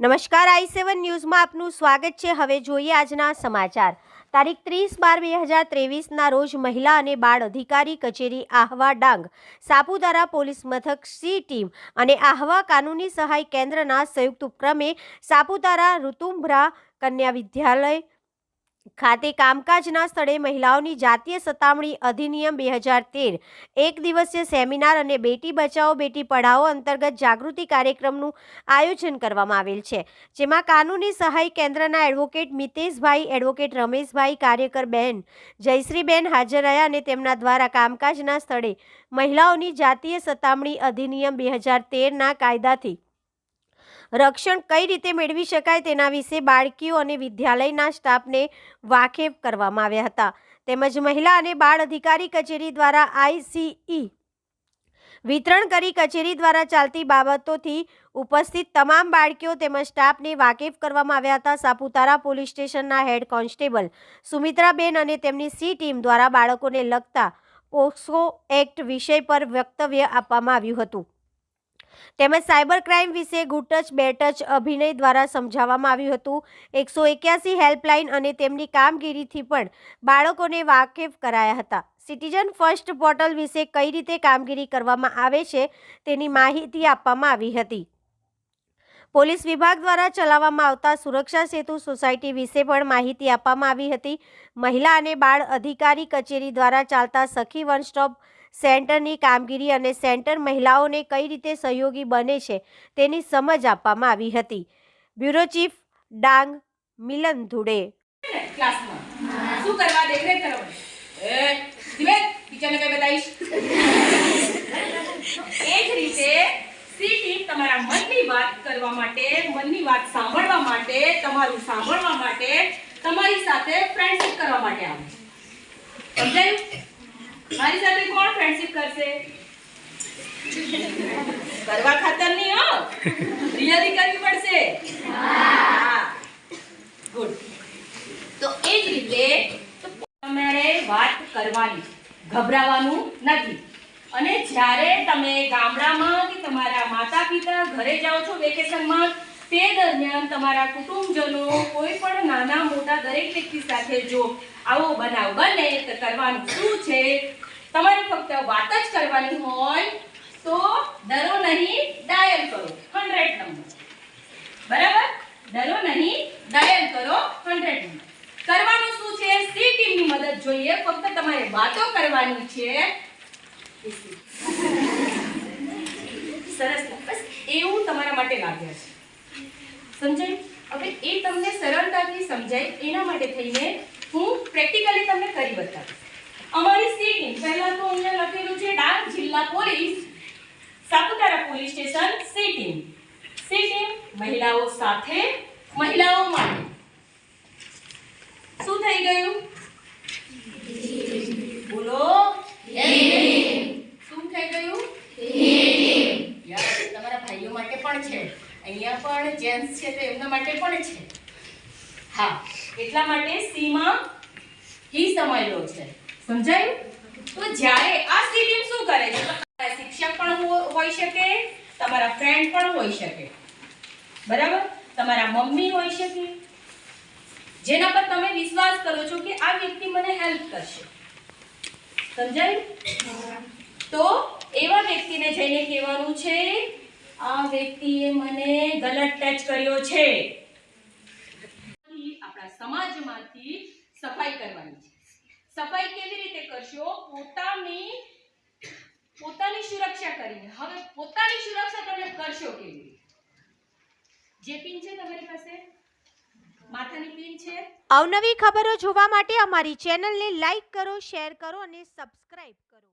નમસ્કાર, આઈ સેવન ન્યૂઝમાં આપનું સ્વાગત છે. હવે જોઈએ આજના સમાચાર. તારીખ ત્રીસ બાર બે હજાર ત્રેવીસના રોજ મહિલા અને બાળ અધિકારી કચેરી આહવા ડાંગ સાપુતારા પોલીસ મથક સી ટીમ અને આહવા કાનૂની સહાય કેન્દ્રના સંયુક્ત ઉપક્રમે સાપુતારા ઋતુંભરા કન્યા વિદ્યાલય ખાતે કામકાજના સ્થળે મહિલાઓની જાતીય સતામણી અધિનિયમ બે હજાર તેર, એક દિવસીય સેમિનાર અને બેટી બચાવો, બેટી પઢાઓ અંતર્ગત જાગૃતિ કાર્યક્રમનું આયોજન કરવામાં આવેલ છે, જેમાં કાનૂની સહાય કેન્દ્રના એડવોકેટ મિતેશભાઈ, એડવોકેટ રમેશભાઈ, કાર્યકર બહેન જયશ્રીબેન હાજર રહ્યા અને તેમના દ્વારા કામકાજના સ્થળે મહિલાઓની જાતીય સતામણી અધિનિયમ બે હજાર તેરના કાયદાથી રક્ષણ કઈ રીતે મેળવી શકાય તેના વિશે બાળકીઓ અને વિદ્યાલયના સ્ટાફને વાકેફ કરવામાં આવ્યા હતા. તેમજ મહિલા અને બાળ અધિકારી કચેરી દ્વારા આઈસીઈ વિતરણ કરી કચેરી દ્વારા ચાલતી બાબતોથી ઉપસ્થિત તમામ બાળકીઓ તેમજ સ્ટાફને વાકેફ કરવામાં આવ્યા હતા. સાપુતારા પોલીસ સ્ટેશનના હેડ કોન્સ્ટેબલ સુમિત્રાબેન અને તેમની સી ટીમ દ્વારા બાળકોને લગતા પોક્સો એક્ટ વિષય પર વક્તવ્ય આપવામાં આવ્યું હતું. તેમજ સાયબર ક્રાઇમ વિશે ગુડ ટચ બેડ ટચ અભિનય દ્વારા સમજાવવામાં આવ્યું હતું. એકસો એક્યાસી હેલ્પલાઇન અને તેમની કામગીરીથી પણ બાળકોને વાકેફ કરાયા હતા. સિટીઝન ફર્સ્ટ પોર્ટલ વિશે કઈ રીતે કામગીરી કરવામાં આવે છે તેની માહિતી આપવામાં આવી હતી. પોલીસ વિભાગ દ્વારા ચલાવવામાં આવતા સુરક્ષા સેતુ સોસાયટી વિશે પણ માહિતી આપવામાં આવી હતી. મહિલા અને બાળ અધિકારી કચેરી દ્વારા ચાલતા સખી વન સ્ટોપ સેન્ટરની કામગીરી અને સેન્ટર મહિલાઓને કઈ રીતે સહયોગી બને છે તેની સમજ આપવામાં આવી હતી. Bureau chief Dang Milan Dhude. તમારી સાથે ફ્રેન્ડશિપ કરવા માટે આવે. સમજાયું? મારી સાથે કોણ ફ્રેન્ડશિપ કરશે? કરવા ખાતર નહીં, હો. રિયલી કરવી પડશે. હા. ગુડ તો એ જ રીતે તમારે વાત કરવાની. ગભરાવાનું નથી. અને જ્યારે તમે ગામડામાં કે તમારા માતા પિતા ઘરે જાઓ છો વેકેશનમાં તે દરમિયાન તમારા કુટુંબજનો કોઈ પણ નાના મોટા દરેક વ્યક્તિ સાથે જો આવો બનાવ બને તો કરવાનું શું છે? તમારે ફક્ત વાત જ કરવાની હોય તો ડરો નહીં, ડાયલ કરો. Hundred number. બરાબર? ડરો નહીં, ડાયલ કરો. 100 નંબર. કરવાનું શું છે? સી ટીમની મદદ જોઈએ. ફક્ત તમારે વાતો કરવાની છે. સરસ. બસ એવું તમારા માટે લાગ્યા છે. સમજાય? હવે એ તમને સરળતાથી સમજાય, એના માટે થઈને હું પ્રેક્ટિકલી તમને કરી બતાવીશ. અમારી સિટી પહેલા તો અહીંયા લખેલું છે ડાંગ જિલ્લા police, Saputara police station C team C team મહિલાઓ સાથે, મહિલાઓ માટે શું થઈ ગયું બોલો શું થઈ ગયું યસ તમારા ભાઈઓ માટે પણ છે અહીંયા પણ જેન્ટ્સ છે, તો એમના માટે પણ છે. હા, એટલા માટે સીમાં હી સમાયેલો છે. સમજાયું? તો જ્યારે આ સી ટીમ શું કરે છે? તમારા શિક્ષક પણ હોઈ શકે, તમારા ફ્રેન્ડ પણ હોઈ શકે. બરાબર? તમારા મમ્મી હોઈ શકે. જેના પર તમે વિશ્વાસ કરો છો કે આ વ્યક્તિ મને હેલ્પ કરશે. સમજાયું? તો એવા વ્યક્તિને જઈને કહેવાનું છે આ વ્યક્તિએ મને ગલત ટચ કર્યો છે. આપણા સમાજમાંથી સફાઈ કરવાની છે. સફાઈ કેવી રીતે કરશો? પોતાની પોતાની સુરક્ષા કરીને. હવે પોતાની સુરક્ષા તમે કરશો કેવી રીતે? જે પિન છે તમારી પાસે? માથાની પિન છે? અવનવી ખબરો જોવા માટે અમારી ચેનલને લાઈક કરો શેર કરો અને સબસ્ક્રાઇબ કરો.